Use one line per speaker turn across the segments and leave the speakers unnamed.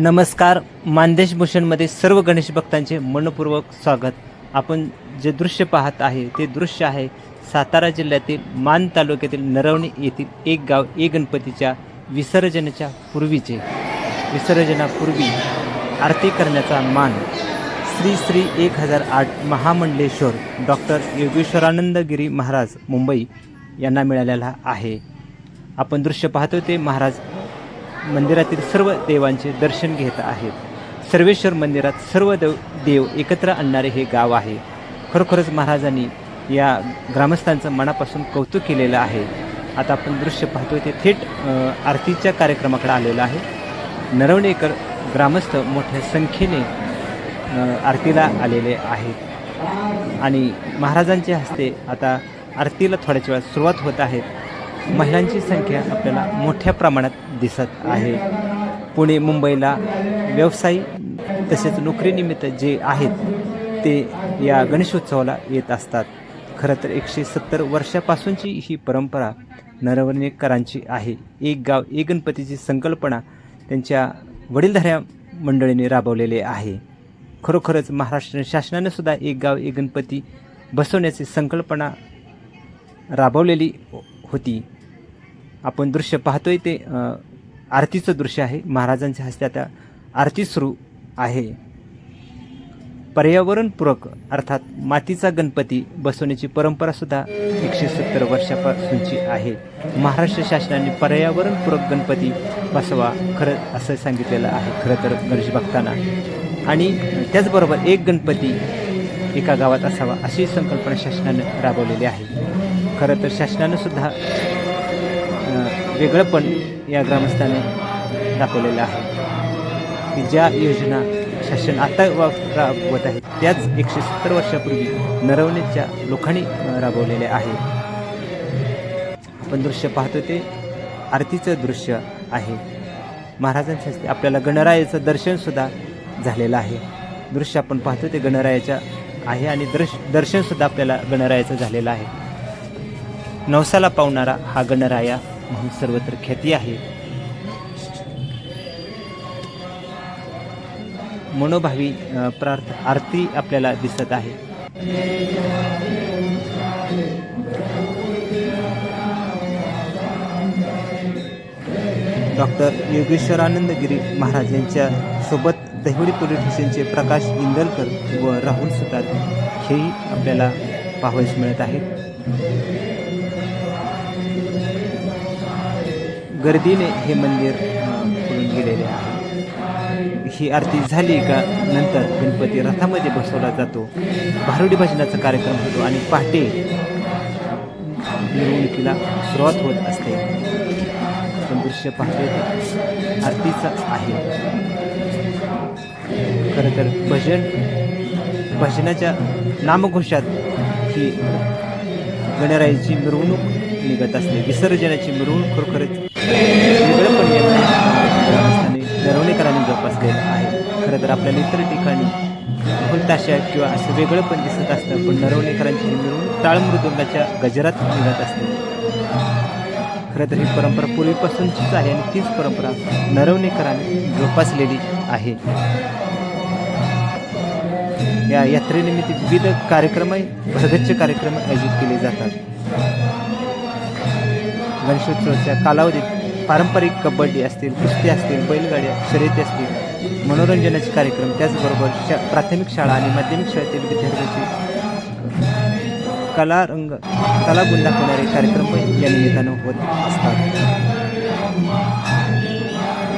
नमस्कार मानदेश भूषणमध्ये सर्व गणेश भक्तांचे मनपूर्वक स्वागत. आपण जे दृश्य पाहत आहे ते दृश्य आहे सातारा जिल्ह्यातील मान तालुक्यातील नरवणे येथील एक गाव ए गणपतीच्या विसर्जनाच्या पूर्वीचे. विसर्जनापूर्वी आरती करण्याचा मान श्री श्री एक हजार आठ महामंडलेश्वर डॉक्टर योगेश्वरानंद गिरी महाराज मुंबई यांना मिळालेला आहे. आपण दृश्य पाहतो ते महाराज मंदिरातील सर्व देवांचे दर्शन घेत आहेत. सर्वेश्वर मंदिरात सर्व देव देव एकत्र आणणारे हे गाव आहे. खरोखरच महाराजांनी या ग्रामस्थांचं मनापासून कौतुक केलेलं आहे. आता आपण दृश्य पाहतोय ते थेट आरतीच्या कार्यक्रमाकडे आलेलं आहे. नरवणेकर ग्रामस्थ मोठ्या संख्येने आरतीला आलेले आहेत. आणि महाराजांच्या हस्ते आता आरतीला थोड्याच वेळात सुरुवात होत आहे. महिलांची संख्या आपल्याला मोठ्या प्रमाणात दिसत आहे. पुणे मुंबईला व्यवसाय तसेच नोकरीनिमित्त जे आहेत ते या गणेशोत्सवाला येत असतात. खरं तर एकशे सत्तर वर्षापासूनची ही परंपरा नरवणेकरांची आहे. एक गाव एक गणपतीची संकल्पना त्यांच्या वडीलधाऱ्या मंडळीने राबवलेले आहे. खरोखरच महाराष्ट्र शासनाने सुद्धा एक गाव एक गणपती बसवण्याची संकल्पना राबवलेली होती. आपण दृश्य पाहतोय ते आरतीचं दृश्य आहे. महाराजांच्या हस्ते आता आरती सुरू आहे. पर्यावरणपूरक अर्थात मातीचा गणपती बसवण्याची परंपरासुद्धा एकशे सत्तर वर्षापासूनची आहे. महाराष्ट्र शासनाने पर्यावरणपूरक गणपती बसवा खरं असं सांगितलेलं आहे. खरं तर गणेश भक्तांना. आणि त्याचबरोबर एक गणपती एका गावात असावा अशी संकल्पना शासनानं राबवलेली आहे. खरं तर शासनानं सुद्धा वेगळं वेगळंपण या ग्रामस्थाने दाखवलेलं आहे. की ज्या योजना शासन आता वा- राबवत आहे त्याच एकशे सत्तर वर्षापूर्वी नरवणेच्या लोकांनी राबवलेल्या आहे. आपण दृश्य पाहतो ते आरतीचं दृश्य आहे. महाराजांच्या हस्ते आपल्याला गणरायाचं दर्शनसुद्धा झालेलं आहे. दृश्य आपण पाहतो ते गणरायाच्या आहे आणि दृश दर्शनसुद्धा आपल्याला गणरायाचं झालेलं आहे. नवसाला पावणारा हा गणराया म्हणून सर्वत्र ख्याती आहे. मनोभावी प्रार्थ आरती आपल्याला दिसत आहे. डॉक्टर योगेश्वरानंद गिरी महाराज यांच्या सोबत दहिवडी पोलीस स्टेशनचे प्रकाश इंदलकर व राहुल सुतार हेही आपल्याला पाहावयास मिळत आहेत. गर्दीने हे मंदिर फुलून गेलेले आहे. ही आरती झाली का नंतर गणपती रथामध्ये बसवला जातो. भारुडी भजनाचा कार्यक्रम होतो आणि पहाटे मिरवणुकीला सुरुवात होत असते. आपण दृश्य पाहतोय आरतीचं आहे. खरं तर भजन भजनाच्या नामघोषात ही गणरायाची मिरवणूक निघत असते. विसर्जनाची मिरवणूक खरोखरच वेगळं पण ग्रामस्थांनी दरवणेकरांनी जोपासलेलं आहे. खरं तर आपल्याला इतर ठिकाणी ढोल ताशा किंवा असं वेगळं पण दिसत असतं. पण नरवणेकरांची मिरवणूक ताळमृदुंगाच्या गजरात निघत असते. खरं तर ही परंपरा पूर्वीपासूनचीच आहे आणि तीच परंपरा नरवणेकरांनी जोपासलेली आहे. या यात्रेनिमित्त विविध कार्यक्रमही भरगच्च कार्यक्रम आयोजित केले जातात. गणेशोत्सवाच्या कालावधीत पारंपरिक कबड्डी असतील कुस्ती असतील बैलगाड्या शर्यती असतील मनोरंजनाचे कार्यक्रम त्याचबरोबर शा प्राथमिक शाळा आणि माध्यमिक शाळेतील विद्यार्थ्यांची कला रंग कलागुण दाखवणारे कार्यक्रम या निमित्तानं होत असतात.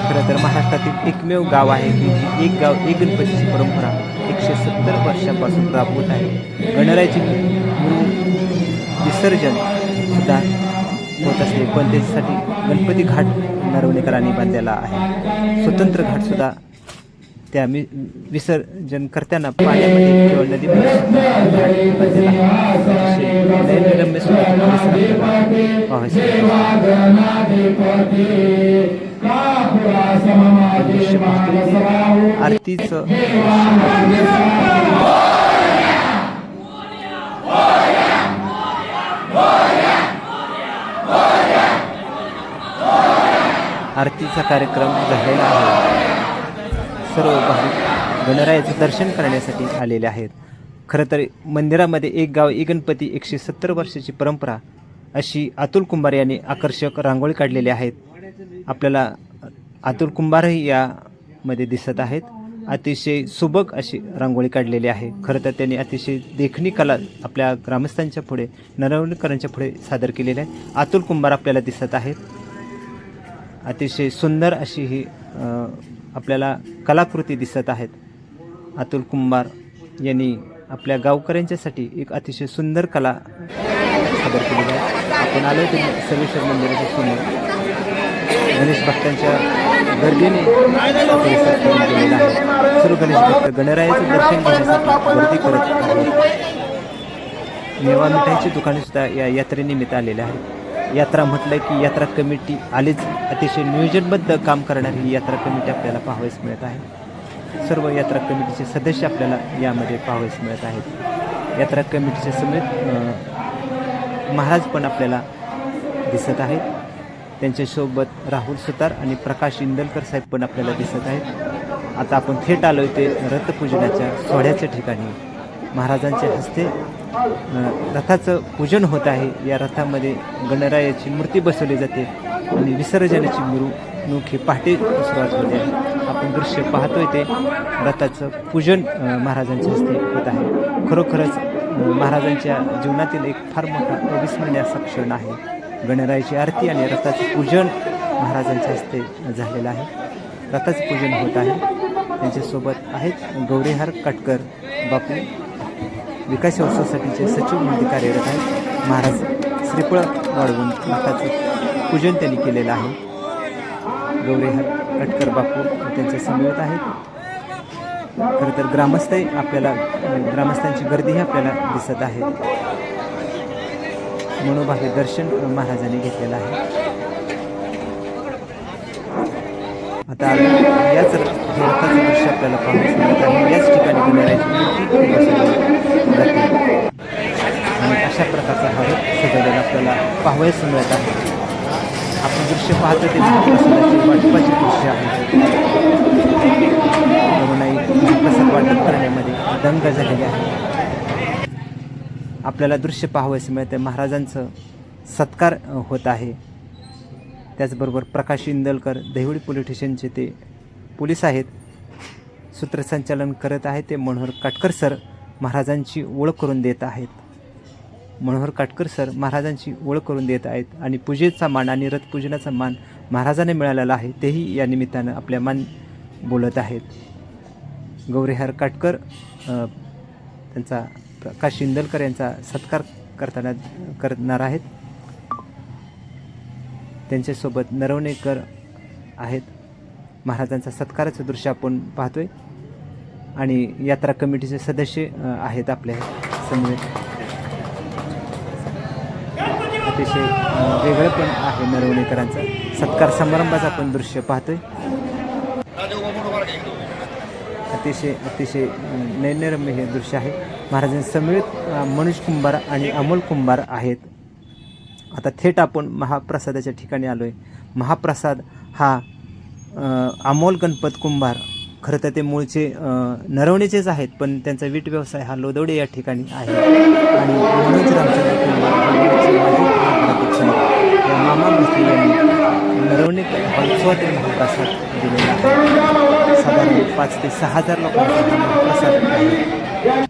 खरं तर महाराष्ट्रातील एकमेव गाव आहे की जी एक गाव एक गणपतीची परंपरा एकशे सत्तर वर्षापासून राबवत आहे. गणरायाची विसर्जन सुद्धा होत असते पण त्याच्यासाठी गणपती घाट नरवणेकरांनी बांधलेला आहे. स्वतंत्र घाट सुद्धा त्या मि विसर्जन करताना पाण्यामध्ये किंवा नदीमध्ये आरतीचं घाट बांधलेला आहे असे नयनरम्य सुद्धा परिसर आपल्याला पाहावयास मिळतो. आपण दृश्य पाहतोय ते आरतीचं आरतीचा कार्यक्रम झालेला आहे. सर्व भाविक गणरायाचं दर्शन करण्यासाठी आलेले आहेत. खरं तर मंदिरामध्ये एक गाव एक गणपती एकशे सत्तर वर्षाची परंपरा अशी अतुल कुंभार यांनी आकर्षक रांगोळी काढलेली आहेत. आपल्याला अतुल कुंभारही यामध्ये दिसत आहेत. अतिशय सुबक अशी रांगोळी काढलेली आहे. खरं तर त्यांनी अतिशय देखणी कला आपल्या ग्रामस्थांच्या पुढे नरवणीकरांच्या पुढे सादर केलेली आहे. अतुल कुंभार आपल्याला दिसत आहेत. अतिशय सुंदर अशी ही आपल्याला कलाकृती दिसत आहेत. अतुल कुंभार यांनी आपल्या गावकऱ्यांच्यासाठी एक अतिशय सुंदर कला सादर केलेली आहे. आपण आलो ते सर्वेश्वर मंदिराच्या समोर. गणेश भक्तांच्या गर्दीने आहे सर्व गणेश भक्त गणरायाचं दर्शन घेण्यासाठी गर्दी करत आहेत. नेवा मिठाईची दुकाने सुद्धा या यात्रेनिमित्त आलेले आहेत. यात्रा म्हटलं की यात्रा कमिटी आलीच. अतिशय नियोजनबद्ध काम करणारी ही यात्रा कमिटी आपल्याला पाहावयास मिळत आहे. सर्व यात्रा कमिटीचे सदस्य आपल्याला यामध्ये पाहावयास मिळत आहेत. यात्रा कमिटीचे समेत महाराज पण आपल्याला दिसत आहेत. त्यांच्यासोबत राहुल सुतार आणि प्रकाश इंदलकर साहेब पण आपल्याला दिसत आहेत. आता आपण थेट आलो ते रथपूजनाच्या सोहळ्याच्या ठिकाणी. महाराजांच्या हस्ते रथाचं पूजन होत आहे. या रथामध्ये गणरायाची मूर्ती बसवली जाते आणि विसर्जनाची मिरवणूक ही पहाटे सुरुवात होते. आहे आपण दृश्य पाहतोय ते. रथाचं पूजन महाराजांच्या हस्ते होत आहे. खरोखरच महाराजांच्या जीवनातील एक फार मोठा अविस्मरणीय असा क्षण आहे. गणरायाची आरती आणि रथाचं पूजन महाराजांच्या हस्ते झालेलं आहे. रथाचं पूजन होत आहे. त्यांच्यासोबत आहेत गौरीहार कटकर बापू विकास सोसायटीचे सचिव म्हणून कार्यरत आहेत. महाराज श्रीफळ वाढवून रथाचं पूजन त्यांनी केलेलं आहे. गौरीहार कटकर बापू त्यांचे समवेत आहेत खरं तर ग्रामस्थही आपल्याला ग्रामस्थांची गर्दीही आपल्याला दिसत आहे. मनोभावे दर्शन महाराजांनी घेतलेलं आहे. आता याच र- दृश्य आपल्याला पाहायला मिळत आहे. याच ठिकाणी गणरायाची मूर्ती बसवली जाते आणि अशा प्रकारचा हा सजवलेला आपल्याला पाहावयास मिळत आहे. आपण दृश्य पाहतो ते वाटपाचे दृश्य आहे. रघुनाई महाप्रसाद वाटप करण्यामध्ये दंग झालेले आहे. आपल्याला दृश्य पाहावयास मिळते महाराजांचं सत्कार होत आहे. त्याचबरोबर प्रकाश इंदलकर देवळी पोलीस स्टेशनचे ते पोलीस आहेत. सूत्रसंचालन करत आहेत ते मनोहर काटकर सर महाराजांची ओळख करून देत आहेत. मनोहर काटकर सर महाराजांची ओळख करून देत आहेत आणि पूजेचा मान आणि रथपूजनाचा मान महाराजांना मिळालेला आहे तेही या निमित्तानं आपल्या मान बोलत आहेत. गौरीहार काटकर त्यांचा प्रकाश इंदलकर यांचा सत्कार करताना करणार आहेत. त्यांच्यासोबत नरवणेकर आहेत. महाराजांचा सत्काराचं दृश्य आपण पाहतोय. आणि यात्रा कमिटीचे सदस्य आहेत आपल्या समवेत अतिशय वेगळं पण आहे नरवणेकरांचा. सत्कार समारंभाचं आपण दृश्य पाहतोय. अतिशय अतिशय नैनरम्य हे दृश्य आहे. महाराजांसमवेत अ, मनुष कुंभार आणि अमोल कुंभार आहेत. आता थेट आपण महाप्रसादाच्या ठिकाणी आलो आहे महाप्रसाद हा अमोल गणपत कुंभार खरं तर ते मूळचे नरवणेचेच आहेत पण त्यांचा वीट व्यवसाय हा लोदवडे या ठिकाणी आहे. आणि मनोज रामचंद्र कुंभार मामा भोसले यांनी नरवणे उत्सवातील महाप्रसाद दिलेला आहे. साधारण पाच ते सहा हजार लोकांचा महाप्रसाद आहे.